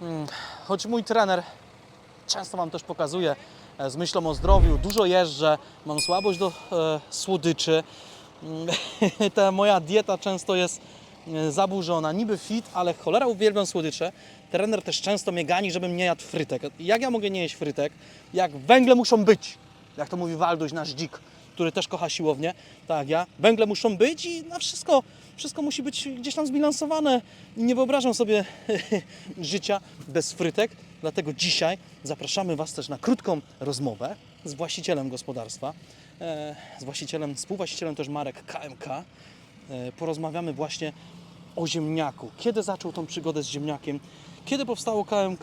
Mm, Choć mój trener często Wam też pokazuje e, z myślą o zdrowiu, dużo jeżdżę, mam słabość do e, słodyczy. Mm, Ta moja dieta często jest e, zaburzona, niby fit, ale cholera uwielbiam słodycze. Trener też często mnie gani, żebym nie jadł frytek. Jak ja mogę nie jeść frytek? Jak węgle muszą być, jak to mówi Walduś, nasz dzik, który też kocha siłownię, tak jak ja. Węgle muszą być i na wszystko, wszystko musi być gdzieś tam zbilansowane. Nie wyobrażam sobie życia bez frytek, dlatego dzisiaj zapraszamy Was też na krótką rozmowę z właścicielem gospodarstwa, e, z właścicielem, współwłaścicielem też marek KMK. E, Porozmawiamy właśnie o ziemniaku. Kiedy zaczął tą przygodę z ziemniakiem? Kiedy powstało KMK?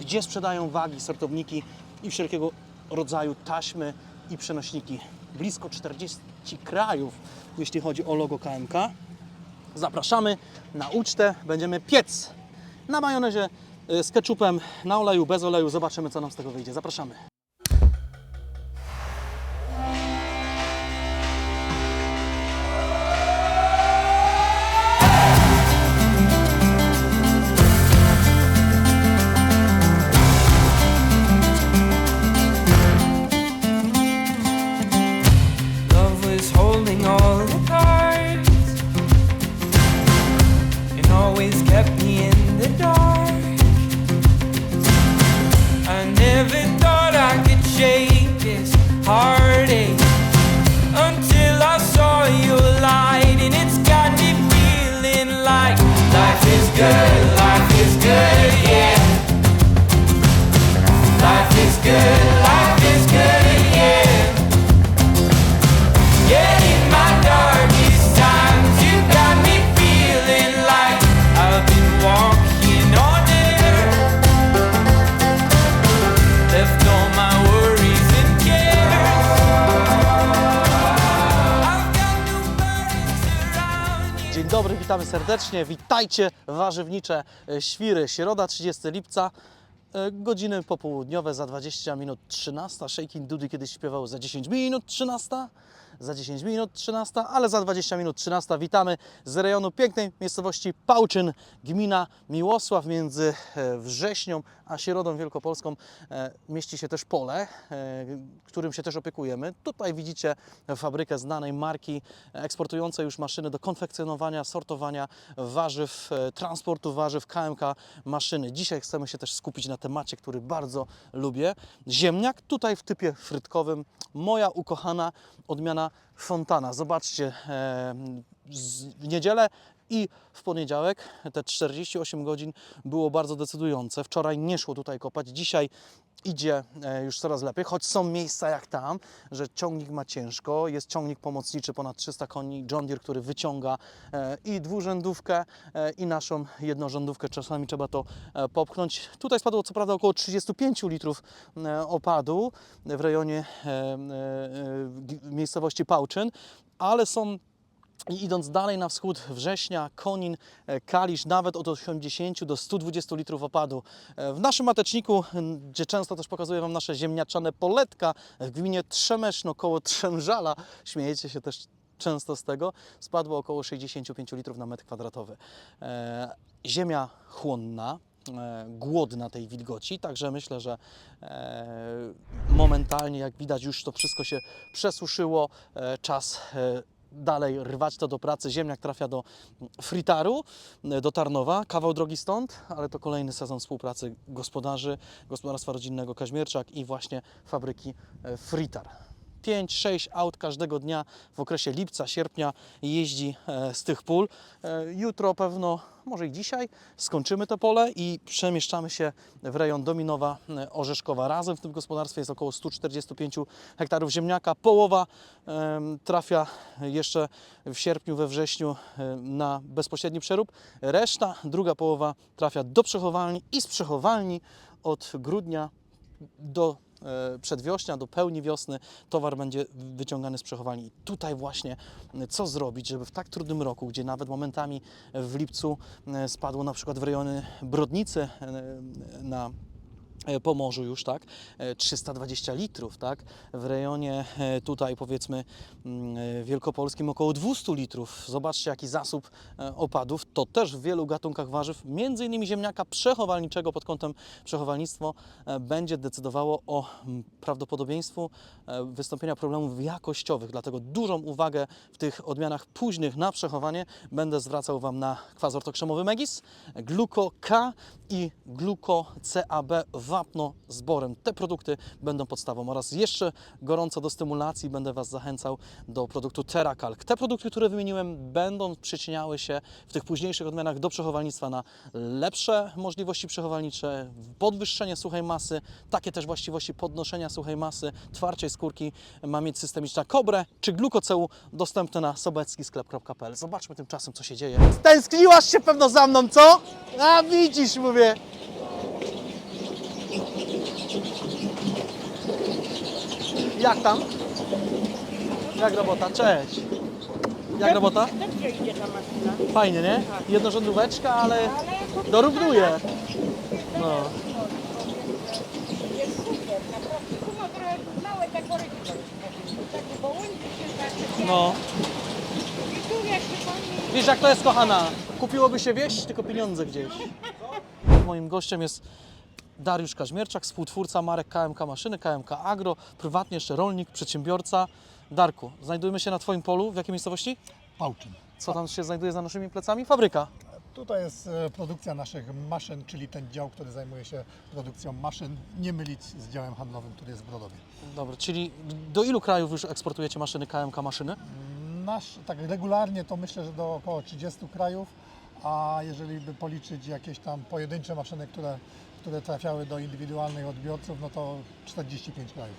gdzie sprzedają wagi, sortowniki i wszelkiego rodzaju taśmy i przenośniki. Blisko 40 krajów, jeśli chodzi o logo KMK. Zapraszamy na ucztę, będziemy piec na majonezie y, z ketchupem, na oleju, bez oleju. Zobaczymy, co nam z tego wyjdzie. Zapraszamy. Always kept me in the dark. I never thought I could shake this heartache until I saw your light, and it's got me feeling like life is good, life is good, yeah. Life is good, witamy serdecznie. Witajcie warzywnicze e, świry. Środa 30 lipca. e, Godziny popołudniowe za 20 minut 13. Shaking Dudy kiedyś śpiewał za 10 minut 13. Za 10 minut 13, ale za 20 minut 13 witamy z rejonu pięknej miejscowości Pałczyn, gmina Miłosław między e, Wrześnią a Środą Wielkopolską. e, Mieści się też pole, e, którym się też opiekujemy. Tutaj widzicie fabrykę znanej marki, eksportującej już maszyny do konfekcjonowania, sortowania warzyw, transportu warzyw, KMK maszyny. Dzisiaj chcemy się też skupić na temacie, który bardzo lubię. Ziemniak, tutaj w typie frytkowym. Moja ukochana odmiana Fontana. Zobaczcie, e, w niedzielę i w poniedziałek te 48 godzin było bardzo decydujące. Wczoraj nie szło tutaj kopać, dzisiaj idzie e, już coraz lepiej, choć są miejsca jak tam, że ciągnik ma ciężko, jest ciągnik pomocniczy ponad 300 koni, John Deere, który wyciąga e, i dwurzędówkę e, i naszą jednorzędówkę, czasami trzeba to popchnąć. Tutaj spadło co prawda około 35 litrów opadu w rejonie miejscowości Pałczyn, ale są i idąc dalej na wschód, września, Konin, e, Kalisz, nawet od 80 do 120 litrów opadu. E, W naszym mateczniku, gdzie często też pokazuję Wam nasze ziemniaczane poletka w gminie Trzemeszno koło Trzemżala, śmiejecie się też często z tego, spadło około 65 litrów na metr kwadratowy. E, Ziemia chłonna, głodna tej wilgoci, także myślę, że momentalnie, jak widać, już to wszystko się przesuszyło, czas dalej rwać to do pracy. Ziemniak trafia do Fritaru, do Tarnowa, kawał drogi stąd, ale to kolejny sezon współpracy gospodarzy, gospodarstwa rodzinnego Kaźmierczak i właśnie fabryki e, Fritar. 5-6 aut każdego dnia w okresie lipca, sierpnia jeździ e, z tych pól. E, Jutro pewno, może i dzisiaj, skończymy to pole i przemieszczamy się w rejon Dominowa e, Orzeszkowa. Razem w tym gospodarstwie jest około 145 hektarów ziemniaka. Połowa trafia jeszcze w sierpniu, we wrześniu na bezpośredni przerób. Reszta, druga połowa trafia do przechowalni i z przechowalni od grudnia do przedwiośnia, do pełni wiosny towar będzie wyciągany z przechowalni. I tutaj właśnie e, co zrobić, żeby w tak trudnym roku, gdzie nawet momentami w lipcu e, spadło na przykład w rejony Brodnicy e, na e, po morzu już, tak, e, 320 litrów, tak, w rejonie e, tutaj powiedzmy mm, e, wielkopolskim około 200 litrów. Zobaczcie jaki zasób e, opadów, to też w wielu gatunkach warzyw, między innymi ziemniaka przechowalniczego pod kątem przechowalnictwo e, będzie decydowało o mm, prawdopodobieństwu e, wystąpienia problemów jakościowych, dlatego dużą uwagę w tych odmianach późnych na przechowanie będę zwracał Wam na kwas ortokrzemowy Megis, Gluco K i Gluco CAB wapno z borem. Te produkty będą podstawą oraz jeszcze gorąco do stymulacji będę Was zachęcał do produktu TerraCalc. Te produkty, które wymieniłem będą przyczyniały się w tych późniejszych odmianach do przechowalnictwa na lepsze możliwości przechowalnicze, podwyższenie suchej masy, takie też właściwości podnoszenia suchej masy, twardszej skórki ma mieć systemiczna Kobre czy glukoceu dostępne na sobeckisklep.pl. Zobaczmy tymczasem, co się dzieje. Stęskniłaś się pewno za mną, co? A widzisz, mówię. Jak tam? Jak robota? Cześć. Jak robota? Fajnie, nie? Jednorzędóweczka, ale dorównuje. No. jest super, naprawdę. Małe się No. Wiesz jak to jest, kochana? Kupiłoby się wieś, tylko pieniądze gdzieś. Moim gościem jest Dariusz Kaźmierczak, współtwórca marek KMK Maszyny, KMK Agro, prywatnie jeszcze rolnik, przedsiębiorca. Darku, znajdujemy się na Twoim polu. W jakiej miejscowości? Pałczyn. Co tam się znajduje za naszymi plecami? Fabryka. Tutaj jest e, produkcja naszych maszyn, czyli ten dział, który zajmuje się produkcją maszyn, nie mylić z działem handlowym, który jest w Brodowie. Dobra, czyli do ilu krajów już eksportujecie maszyny KMK Maszyny? Nasz, tak regularnie to myślę, że do około 30 krajów, a jeżeli by policzyć jakieś tam pojedyncze maszyny, które, które trafiały do indywidualnych odbiorców, no to 45 krajów.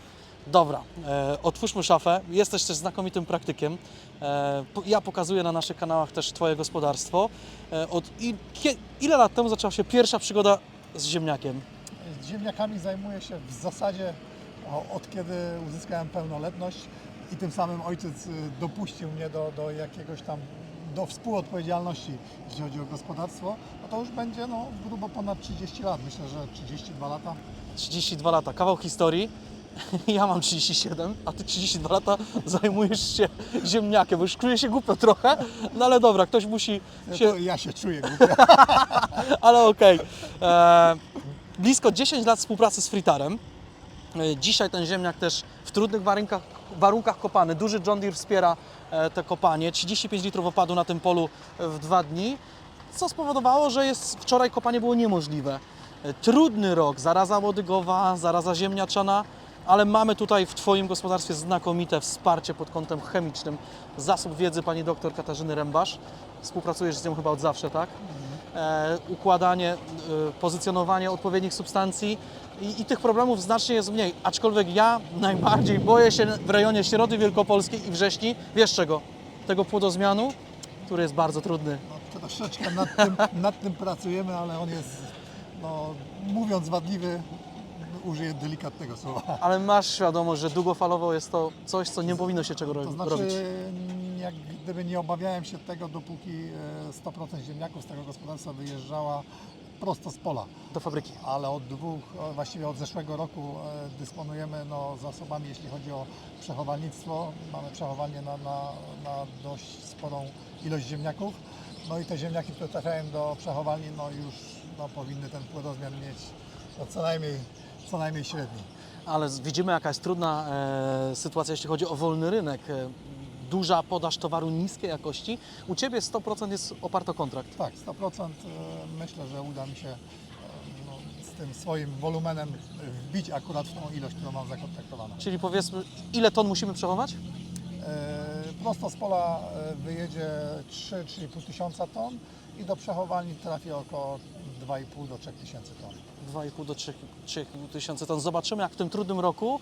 Dobra, e, otwórzmy szafę. Jesteś też znakomitym praktykiem. E, po- ja pokazuję na naszych kanałach też Twoje gospodarstwo. E, od i, kie, ile lat temu zaczęła się pierwsza przygoda z ziemniakiem? Z ziemniakami zajmuję się w zasadzie o, od kiedy uzyskałem pełnoletność i tym samym ojciec y, dopuścił mnie do, do jakiegoś tam do współodpowiedzialności, jeśli chodzi o gospodarstwo, no to już będzie no, grubo ponad 30 lat, myślę, że 32 lata. 32 lata, kawał historii. Ja mam 37, a ty 32 lata zajmujesz się ziemniakiem, bo już czuję się głupio trochę, no ale dobra, ktoś musi To się... ja się czuję głupio. ale okej. E, Blisko 10 lat współpracy z Fritarem. E, Dzisiaj ten ziemniak też w trudnych warunkach, warunkach kopany. Duży John Deere wspiera e, te kopanie. 35 litrów opadu na tym polu w dwa dni, co spowodowało, że jest, wczoraj kopanie było niemożliwe. E, Trudny rok, zaraza łodygowa, zaraza ziemniaczana, ale mamy tutaj w Twoim gospodarstwie znakomite wsparcie pod kątem chemicznym. Zasób wiedzy pani doktor Katarzyny Rębasz. Współpracujesz z nią chyba od zawsze, tak? E, układanie, e, pozycjonowanie odpowiednich substancji i, i tych problemów znacznie jest mniej. Aczkolwiek ja najbardziej boję się w rejonie Środy Wielkopolskiej i Wrześni, wiesz czego? Tego płodozmianu, który jest bardzo trudny. No, troszeczkę nad tym, nad tym pracujemy, ale on jest, no, mówiąc wadliwy, użyję delikatnego słowa. Ale masz świadomość, że długofalowo jest to coś, co nie powinno się czego To znaczy, robić. Jak gdyby nie obawiałem się tego, dopóki e, 100% ziemniaków z tego gospodarstwa wyjeżdżała prosto z pola. Do fabryki. Ale od dwóch, e, właściwie od zeszłego roku e, dysponujemy no, zasobami, jeśli chodzi o przechowalnictwo. Mamy przechowalnię na, na, na dość sporą ilość ziemniaków. No i te ziemniaki, które trafiają do przechowalni, no już no, powinny ten płodozmian mieć no, co, najmniej, co najmniej średni. Ale widzimy, jaka jest trudna e, sytuacja, jeśli chodzi o wolny rynek. Duża podaż towaru niskiej jakości. U Ciebie 100% jest oparto kontrakt. Tak, 100% e, myślę, że uda mi się e, no, z tym swoim wolumenem wbić akurat w tą ilość, którą mam zakontraktowaną. Czyli powiedzmy, ile ton musimy przechować? E, Prosto z pola wyjedzie 3-3,5 tysiąca ton i do przechowalni trafi około 2,5 do 3 tysięcy ton. 2,5 do 3 tysięcy ton. Zobaczymy, jak w tym trudnym roku,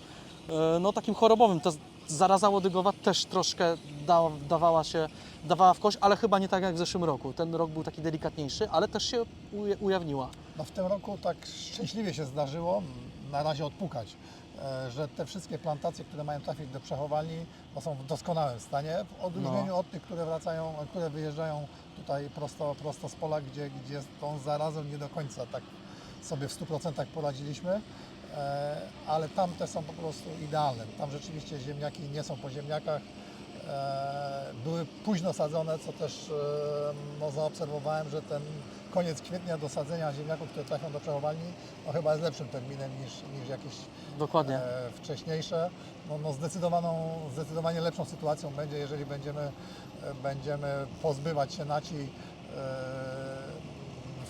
no takim chorobowym, zaraza łodygowa też troszkę da, dawała się, dawała w kość, ale chyba nie tak jak w zeszłym roku. Ten rok był taki delikatniejszy, ale też się ujawniła. No w tym roku tak szczęśliwie się zdarzyło, na razie odpukać, e, że te wszystkie plantacje, które mają trafić do przechowalni, no są w doskonałym stanie, w odróżnieniu No. od tych, które wracają, które wyjeżdżają tutaj prosto, prosto z pola, gdzie, gdzie z tą zarazą nie do końca tak, sobie w 100% poradziliśmy, ale tamte są po prostu idealne. Tam rzeczywiście ziemniaki nie są po ziemniakach, e, były późno sadzone, co też e, no, zaobserwowałem, że ten koniec kwietnia do sadzenia ziemniaków, które trafią do przechowalni, no, chyba jest lepszym terminem niż, niż jakieś Dokładnie. e, wcześniejsze. No, no zdecydowaną, zdecydowanie lepszą sytuacją będzie, jeżeli będziemy, e, będziemy pozbywać się naci e,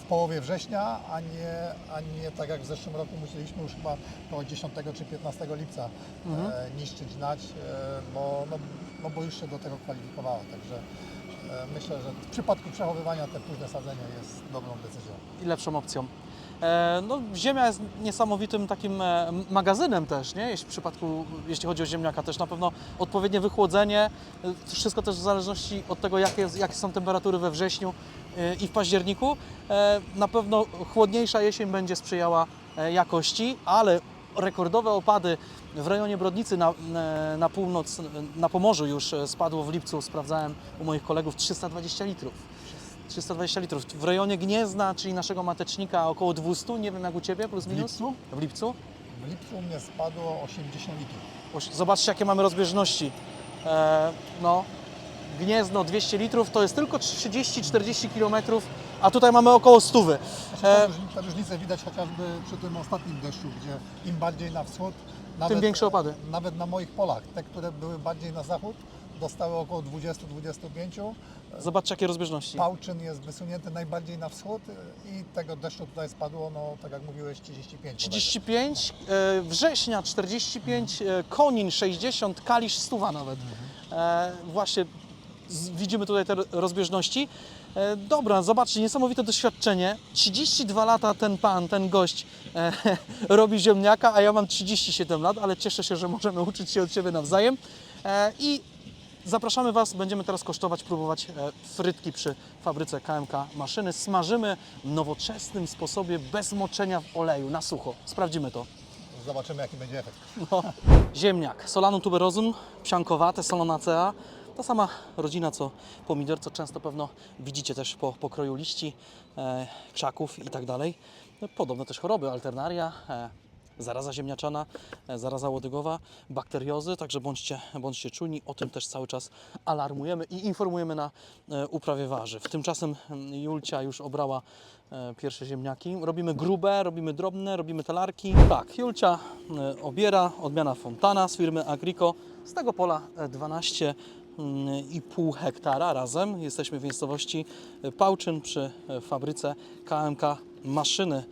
połowie września, a nie, a nie tak jak w zeszłym roku musieliśmy już chyba około 10 czy 15 lipca e, niszczyć nać, e, bo, no, no bo już się do tego kwalifikowało. Także e, myślę, że w przypadku przechowywania te późne sadzenie jest dobrą decyzją. i lepszą opcją. E, No, ziemia jest niesamowitym takim e, magazynem też, nie? Jeśli w przypadku, jeśli chodzi o ziemniaka, też na pewno odpowiednie wychłodzenie, e, wszystko też w zależności od tego, jakie, jakie są temperatury we wrześniu i w październiku. Na pewno chłodniejsza jesień będzie sprzyjała jakości, ale rekordowe opady w rejonie Brodnicy na, na północ, na Pomorzu już spadło w lipcu, sprawdzałem u moich kolegów 320 litrów. 320 litrów. W rejonie Gniezna, czyli naszego matecznika, około 200, nie wiem jak u Ciebie, plus W minus? lipcu? W lipcu? W lipcu u mnie spadło 80 litrów. Zobaczcie, jakie mamy rozbieżności. E, no, Gniezno 200 litrów to jest tylko 30-40 km, a tutaj mamy około 100. Znaczy, E, te, różni- te różnice widać chociażby przy tym ostatnim deszczu, gdzie im bardziej na wschód, nawet, większe opady. Nawet na moich polach, te, które były bardziej na zachód, dostały około 20-25. zobaczcie, jakie rozbieżności. Pałczyn jest wysunięty najbardziej na wschód i tego deszczu tutaj spadło, no tak jak mówiłeś, 35. 35, e, września 45, e, Konin 60, Kalisz 100 nawet. E, właśnie z, widzimy tutaj te rozbieżności. E, dobra, zobaczcie, niesamowite doświadczenie. 32 lata ten pan, ten gość e, robi ziemniaka, a ja mam 37 lat, ale cieszę się, że możemy uczyć się od siebie nawzajem. E, I Zapraszamy Was, będziemy teraz kosztować, próbować e, frytki przy fabryce KMK Maszyny. Smażymy w nowoczesnym sposobie, bez moczenia w oleju, na sucho. Sprawdzimy to. Zobaczymy, jaki będzie efekt. No. Ziemniak, Solanum tuberosum, psiankowate, Solanacea. Ta sama rodzina co pomidor, co często pewno widzicie też po pokroju liści, e, krzaków i tak dalej. No, Podobne też choroby, alternaria, e, zaraza ziemniaczana, e, zaraza łodygowa, bakteriozy, także bądźcie, bądźcie czujni. O tym też cały czas alarmujemy i informujemy na e, uprawie warzyw. Tymczasem mm, Julcia już obrała e, pierwsze ziemniaki. Robimy grube, robimy drobne, robimy talarki. Tak, Julcia obiera, odmiana Fontana z firmy Agrico. Z tego pola e, 12 mm, hektara razem. Jesteśmy w miejscowości Pałczyn przy fabryce KMK Maszyny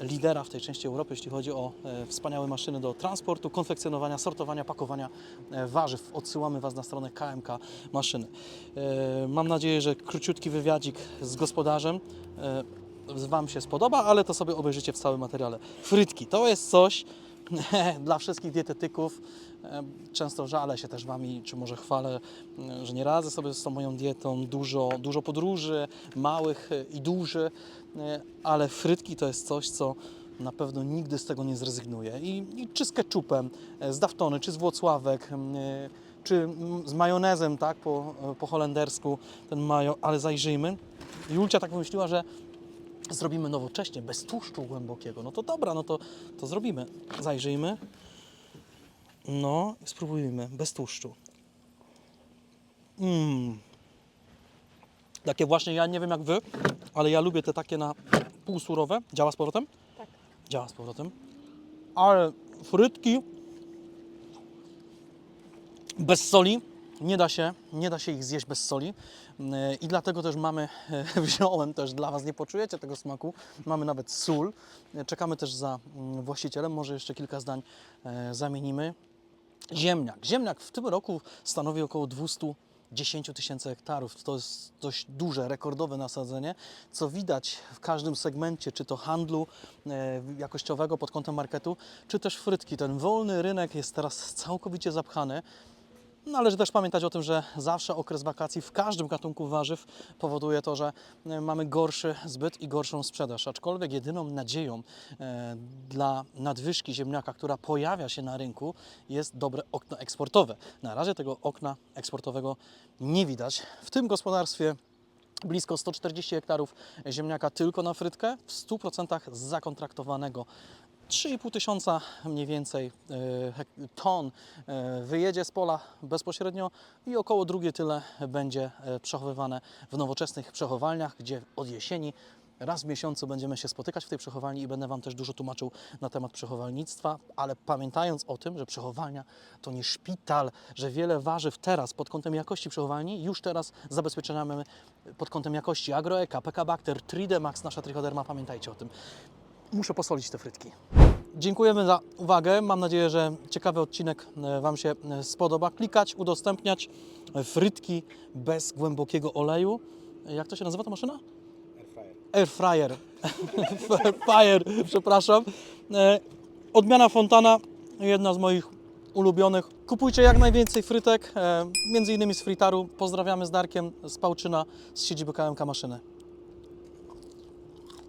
lidera w tej części Europy, jeśli chodzi o e, wspaniałe maszyny do transportu, konfekcjonowania, sortowania, pakowania e, warzyw. Odsyłamy Was na stronę KMK Maszyny. E, Mam nadzieję, że króciutki wywiadzik z gospodarzem e, Wam się spodoba, ale to sobie obejrzycie w całym materiale. Frytki to jest coś dla wszystkich dietetyków. E, Często żalę się też Wami, czy może chwalę, e, że nie radzę sobie z tą moją dietą. Dużo, dużo podróży, małych e, i dużych, ale frytki to jest coś, co na pewno nigdy z tego nie zrezygnuję. I, i czy z ketchupem, z Daftony, czy z Włocławek, czy z majonezem, tak, po, po holendersku, ten majo, ale zajrzyjmy. Julcia tak wymyśliła, że zrobimy nowocześnie, bez tłuszczu głębokiego. No to dobra, no to, to zrobimy. Zajrzyjmy. No, spróbujmy, bez tłuszczu. Mmm. Takie właśnie, ja nie wiem jak wy, ale ja lubię te takie na półsurowe. Działa z powrotem? Tak. Działa z powrotem. Ale frytki bez soli nie da się, nie da się ich zjeść bez soli Yy, i dlatego też mamy, wziąłem też dla Was, nie poczujecie tego smaku, mamy nawet sól. Yy, Czekamy też za mm, właścicielem, może jeszcze kilka zdań e, zamienimy. Ziemniak. Ziemniak w tym roku stanowi około 210 tysięcy hektarów. To jest dość duże, rekordowe nasadzenie, co widać w każdym segmencie, czy to handlu e, jakościowego pod kątem marketu, czy też frytki. Ten wolny rynek jest teraz całkowicie zapchany. Należy też pamiętać o tym, że zawsze okres wakacji w każdym gatunku warzyw powoduje to, że e, mamy gorszy zbyt i gorszą sprzedaż. Aczkolwiek jedyną nadzieją e, dla nadwyżki ziemniaka, która pojawia się na rynku, jest dobre okno eksportowe. Na razie tego okna eksportowego nie widać. W tym gospodarstwie blisko 140 hektarów ziemniaka tylko na frytkę, w 100% zakontraktowanego. 3,5 tysiąca mniej więcej e, ton e, wyjedzie z pola bezpośrednio i około drugie tyle będzie e, przechowywane w nowoczesnych przechowalniach, gdzie od jesieni raz w miesiącu będziemy się spotykać w tej przechowalni i będę Wam też dużo tłumaczył na temat przechowalnictwa, ale pamiętając o tym, że przechowalnia to nie szpital, że wiele warzyw teraz pod kątem jakości przechowalni już teraz zabezpieczamy pod kątem jakości Agroeka, PK Bacter, Tridemax, nasza trichoderma, pamiętajcie o tym. Muszę posolić te frytki. Dziękujemy za uwagę. Mam nadzieję, że ciekawy odcinek e, Wam się e, spodoba. Klikać, udostępniać frytki bez głębokiego oleju. Jak to się nazywa ta maszyna? Air fryer. Air fryer, przepraszam. E, Odmiana Fontana, jedna z moich ulubionych. Kupujcie jak najwięcej frytek, między innymi z Fritaru. Pozdrawiamy z Darkiem z Pałczyna z siedziby KMK Maszyny.